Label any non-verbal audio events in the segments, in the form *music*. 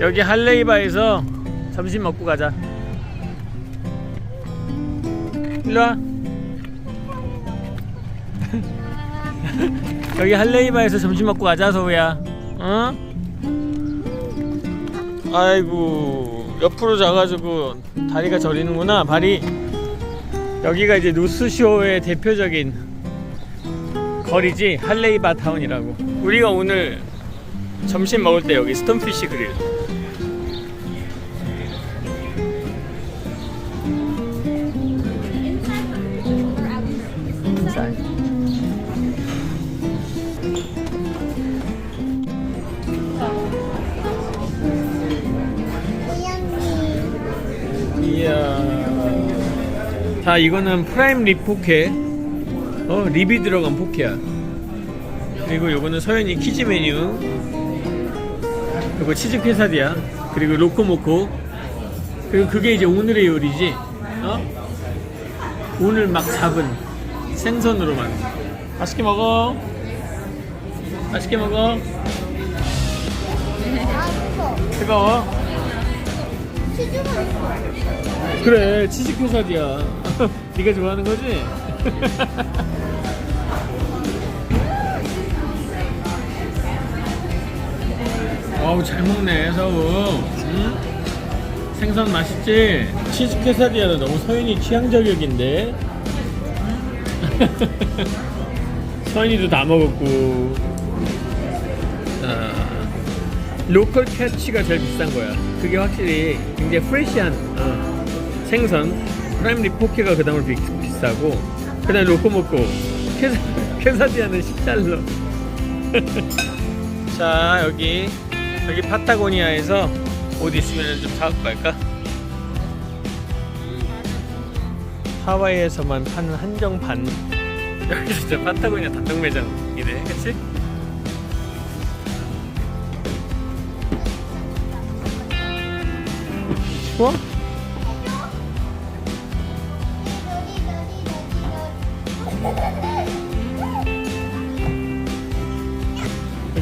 여기 할레이바에서 점심 먹고 가자. 일로 와. *laughs* 여기 할레이바에서 점심 먹고 가자, 서우야. 어? 아이고, 옆으로 자가지고 다리가 저리는구나, 발이. 여기가 이제 노스쇼의 대표적인 거리지, 할레이바 타운이라고. 우리가 오늘 점심 먹을 때 여기 스톤피쉬 그릴. 이야. 자, 이거는 프라임 립 포케. 어, 립이 들어간 포케야. 그리고 요거는 서현이 키즈 메뉴. 그리고 치즈 케사디야. 그리고 로코모코. 그리고 그게 이제 오늘의 요리지. 어? 오늘 막 잡은 생선으로만. 맛있게 먹어. 맛있게 먹어. 뜨거워. 그래 치즈 케사디야 *laughs* 네가 좋아하는 거지? *laughs* 어우 잘 먹네 서우 응? 생선 맛있지? 치즈 케사디아는 너무 서윤이 취향 저격인데. *laughs* 서윤이도 다 먹었고. 자, 로컬 캐치가 제일 비싼 거야. 그게 확실히 굉장히 프레시한 어, 생선. 프라임 리 포케가 그 다음으로 비, 비싸고 그 다음에 로코모코. 케사, 케사디아는 10달러 자 여기 여기 파타고니아에서 옷 있으면 좀 사갖고 갈까? 하와이에서만 파는 한정판 *laughs* 여기 진짜 파타고니아 단독 매장이네 그치? 추워?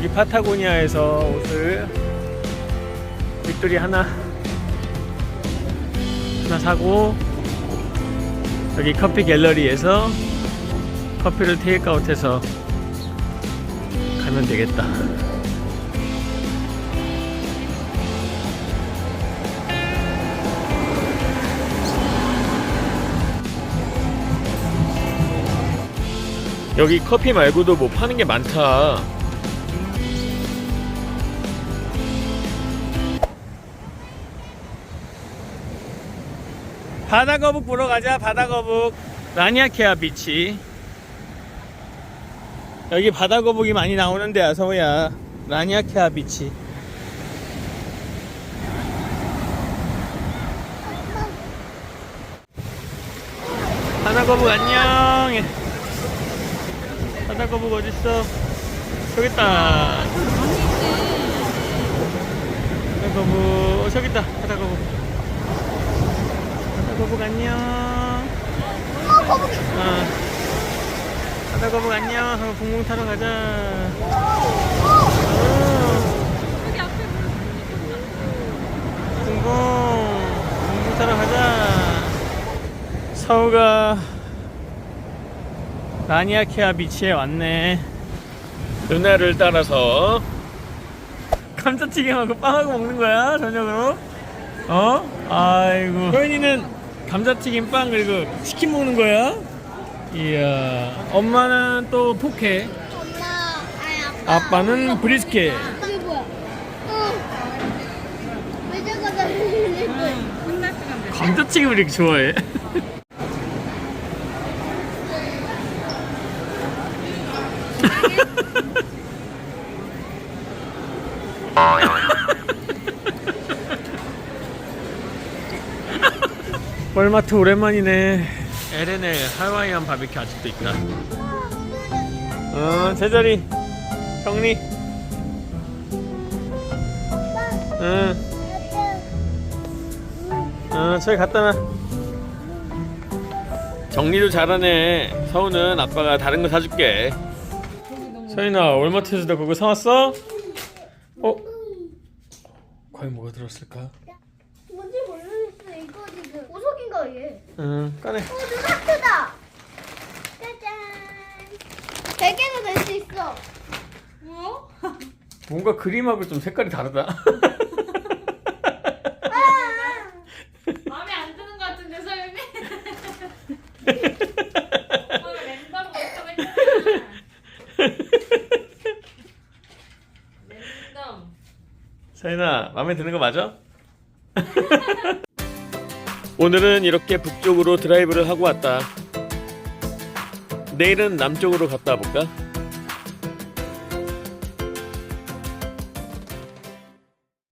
여기 파타고니아에서 옷을 빅토리 하나 하나 사고 여기 커피 갤러리에서 커피를 테이크아웃해서 가면 되겠다. 여기 커피 말고도 뭐 파는 게 많다. 바다 거북 보러 가자. 바다 거북. 라니아케아 비치. 여기 바다 거북이 많이 나오는 데야, 서우야. 라니아케아 비치. 바다 거북 안녕. 바다 거북 어딨어? 저기 있다. 바다 거북 어, 저기 있다. 바다 거북. 거북 안녕. 어. 바다 거북 안녕. 하고 붕붕 타러 가자. 어. 여기 앞에 물 붕붕 붕붕 타러 가자. 서우가 라니아케아 비치에 왔네. 누나를 따라서 감자튀김하고 빵하고 먹는 거야 저녁으로? 어? 아이고. 소연이는 감자튀김 빵 그리고 치킨 먹는 거야? 이야. 엄마는 또 포케. 엄마, 아니 아빠. 아빠는 브리스켓. 뭐야? 어. 왜 저거 거야? 감자튀김을 이렇게 좋아해? 월마트 오랜만이네. LNL 하와이안 바비큐 아직도 있다. 어, 제자리 정리. 응. 어, 저기 갖다 놔. 정리도 잘하네. 서우는 아빠가 다른 거 사줄게. 서인아, 월마트에서 너 그거 사왔어? 어? 과연 뭐가 들었을까? 뭔지 모르겠어. 이거 지금 보석인가 얘? 응 꺼내 어, 누가 크다. 짜잔. 100개도 될 수 있어. 뭐야? *laughs* 뭔가 그림하고 좀 색깔이 다르다 아! 마음에 안 드는 것 같은데 설미? 했잖아. 랜덤. 사인아 마음에 드는 거 맞아? *laughs* 오늘은 이렇게 북쪽으로 드라이브를 하고 왔다 내일은 남쪽으로 갔다 와볼까?